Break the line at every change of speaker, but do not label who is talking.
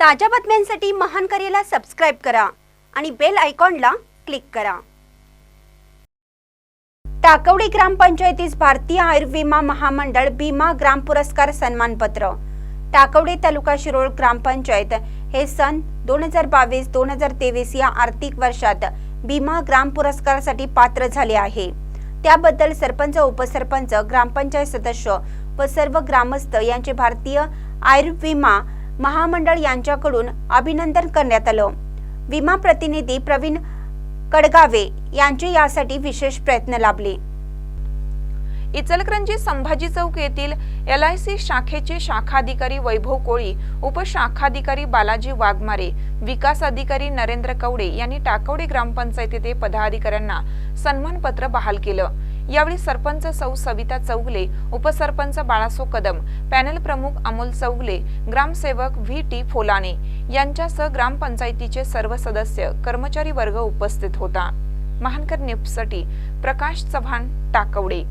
ताज्या बातम्यांसाठी महान करेला सबस्क्राईब करा आणि बेल आयकॉनला क्लिक करा. टाकवडी ग्रामपंचायतीस भारतीय आयुर्विमा महामंडळ भीमा ग्राम पुरस्कार सन्मानपत्र. टाकवडी तालुका शिरोळ ग्रामपंचायत हे सन दोन हजार बावीस दोन हजार तेवीस या आर्थिक वर्षात भीमा ग्राम पुरस्कारासाठी पात्र झाले आहे. त्याबद्दल सरपंच उपसरपंच ग्रामपंचायत सदस्य व सर्व ग्रामस्थ यांचे भारतीय आयुर्विमा महामंडळ यांच्याकडून अभिनंदन करण्यात आलं. विमा प्रतिनिधी प्रवीण कडगावे यांचे यासाठी विशेष प्रयत्न लाभले.
इचलकरंजी संभाजी चौक येथील एल आय सी शाखेचे शाखाधिकारी वैभव कोळी उपशाखाधिकारी बालाजी वाघमारे विकास अधिकारी नरेंद्र कवडे यांनी टाकवडे ग्रामपंचायतीचे पदाधिकाऱ्यांना सन्मानपत्र बहाल केलं. यावेळी सरपंच सौ सविता चौगले उपसरपंच बाळासो कदम पॅनल प्रमुख अमोल चौगले ग्रामसेवक व्ही टी फोलाने यांच्यासह ग्रामपंचायतीचे सर्व सदस्य कर्मचारी वर्ग उपस्थित होता. महानकर न्यूजसाठी प्रकाश चव्हाण टाकवडे.